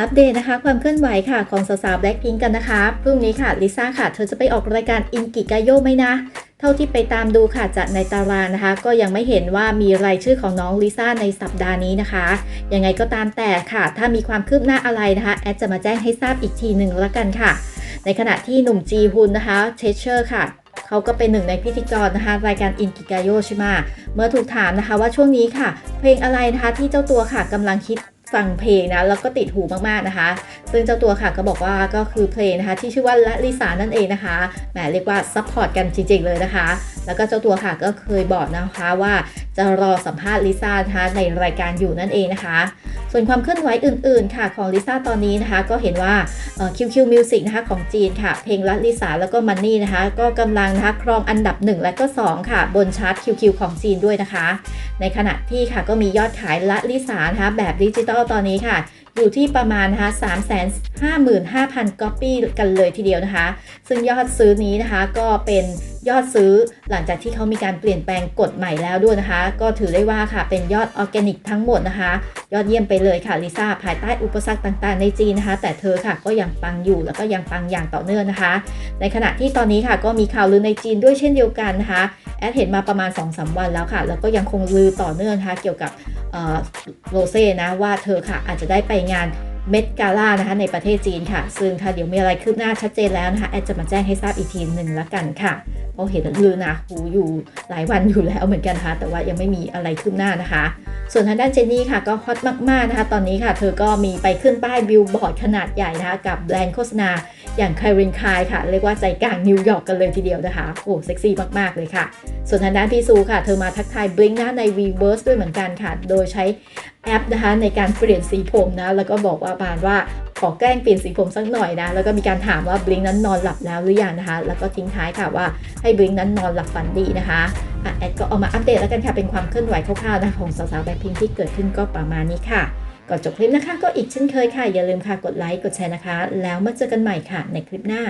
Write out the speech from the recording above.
อัปเดตนะคะ ความเคลื่อนไหวค่ะของสาวๆแบล็คพิงกันนะคะพรุ่งนี้ค่ะลิซ่าค่ะ เธอจะไปออกรายการอินกิกาโยไหมนะ เท่าที่ไปตามดูค่ะจากในตารางนะคะ ก็ยังไม่เห็นว่ามีรายชื่อของน้องลิซ่าในสัปดาห์นี้นะคะ ยังไงก็ตามแต่ค่ะ ถ้ามีความคืบหน้าอะไรนะคะ แอดจะมาแจ้งให้ทราบอีกทีหนึ่งล้วกันค่ะ ในขณะที่หนุ่มจีฮุนนะคะเชเชอร์ค่ะเขาก็เป็นหนึ่งในพิธีกรนะคะรายการอินกิกาโยใช่ไหมเมื่อถูกถามนะคะว่าช่วงนี้ค่ะ เพลงอะไรนะคะที่เจ้าตัวค่ะกำลังคิด ฟังเพลงนะแล้วก็ติดหูมากๆนะคะ ซึ่งเจ้าตัวค่ะก็บอกว่าก็คือเพลงนะคะ ที่ชื่อว่าละลิสานั่นเองนะคะแหมเรียกว่าซัพพอร์ตกันจริงๆเลยนะคะ แล้วก็เจ้าตัวค่ะก็เคยบอกนะคะว่าจะรอสัมภาษณ์ลิซ่านะคะในรายการอยู่นั่นเองนะคะ ส่วนความเคลื่อนไหวอื่นๆค่ะของลิซ่าตอนนี้นะคะ ก็เห็นว่า QQ Music นะคะของจีนค่ะ เพลงละลิสาแล้วก็มันนี่นะคะ ก็กำลังนะคะครองอันดับ 1 และก็ 2 ค่ะ บนชาร์ต QQ ของจีนด้วยนะคะ ในขณะที่ค่ะก็มียอดขายละลิสานะคะแบบดิจิตอลตอนนี้ค่ะ อยู่ที่ประมาณนะคะ3 5 5 0 0 0ก๊อปปี้กันเลยทีเดียวนะคะ ซึ่งยอดซื้อนี้นะคะก็เป็น ยอดซื้อ หลังจากที่เขามีการเปลี่ยนแปลงกฎใหม่แล้วด้วยนะคะ ก็ถือได้ว่าค่ะเป็นยอดออร์แกนิกทั้งหมดนะคะ ยอดเยี่ยมไปเลยค่ะลิซ่าภายใต้อุปสรรคต่างๆในจีนนะคะ แต่เธอค่ะก็ยังปังอยู่แล้วก็ยังปังอย่างต่อเนื่องนะคะ ในขณะที่ตอนนี้ค่ะก็มีข่าวลือในจีนด้วยเช่นเดียวกันนะคะแอดเห็นมาประมาณ 2-3 วันแล้วค่ะ แล้วก็ยังคงลือต่อเนื่องนะคะเกี่ยวกับโรเซ่นะว่าเธอค่ะอาจจะได้ไปงานเมดกาล่านะคะในประเทศจีนค่ะ ซึ่งถ้าเดี๋ยวมีอะไรคืบหน้าชัดเจนแล้วนะคะ แอดจะมาแจ้งให้ทราบอีกทีหนึ่งละกันค่ะ เราเห็นลือนะหูอยู่หลายวันอยู่แล้วเหมือนกันนะคะแต่ว่ายังไม่มีอะไรคืบหน้านะคะ ส่วนทางด้านเจนนี่ค่ะก็ฮอตมากๆนะคะ ตอนนี้ค่ะ เธอก็มีไปขึ้นป้ายบิลบอร์ดขนาดใหญ่นะคะ กับแบรนด์โฆษณาอย่างไครินคายค่ะ เรียกว่าใจกลางนิวยอร์กกันเลยทีเดียวนะคะ โอ้เซ็กซี่มาก ๆ เลยค่ะ ส่วนทางด้านพี่ซูค่ะ เธอมาทักทายบลิงนะใน Weverse ด้วยเหมือนกันค่ะ โดยใช้แอปนะคะในการเปลี่ยนสีผมนะ แล้วก็บอกว่าบานว่า ขอแกล้งเปลี่ยนสีผมสักหน่อยนะ แล้วก็มีการถามว่าบลิงนั้นนอนหลับแล้วหรือยังนะคะ แล้วก็ทิ้งท้ายค่ะว่าให้บลิงนั้นนอนหลับฝันดีนะคะแอดก็เอามาอัปเดตแล้วกันค่ะ เป็นความเคลื่อนไหวคร่าวๆนะคะของสาวๆแบ็คพิงที่เกิดขึ้นก็ประมาณนี้ค่ะก่อนจบคลิปนะคะ ก็อีกเช่นเคยค่ะ อย่าลืมค่ะกดไลค์กดแชร์นะคะ แล้วมาเจอกันใหม่ค่ะในคลิปหน้า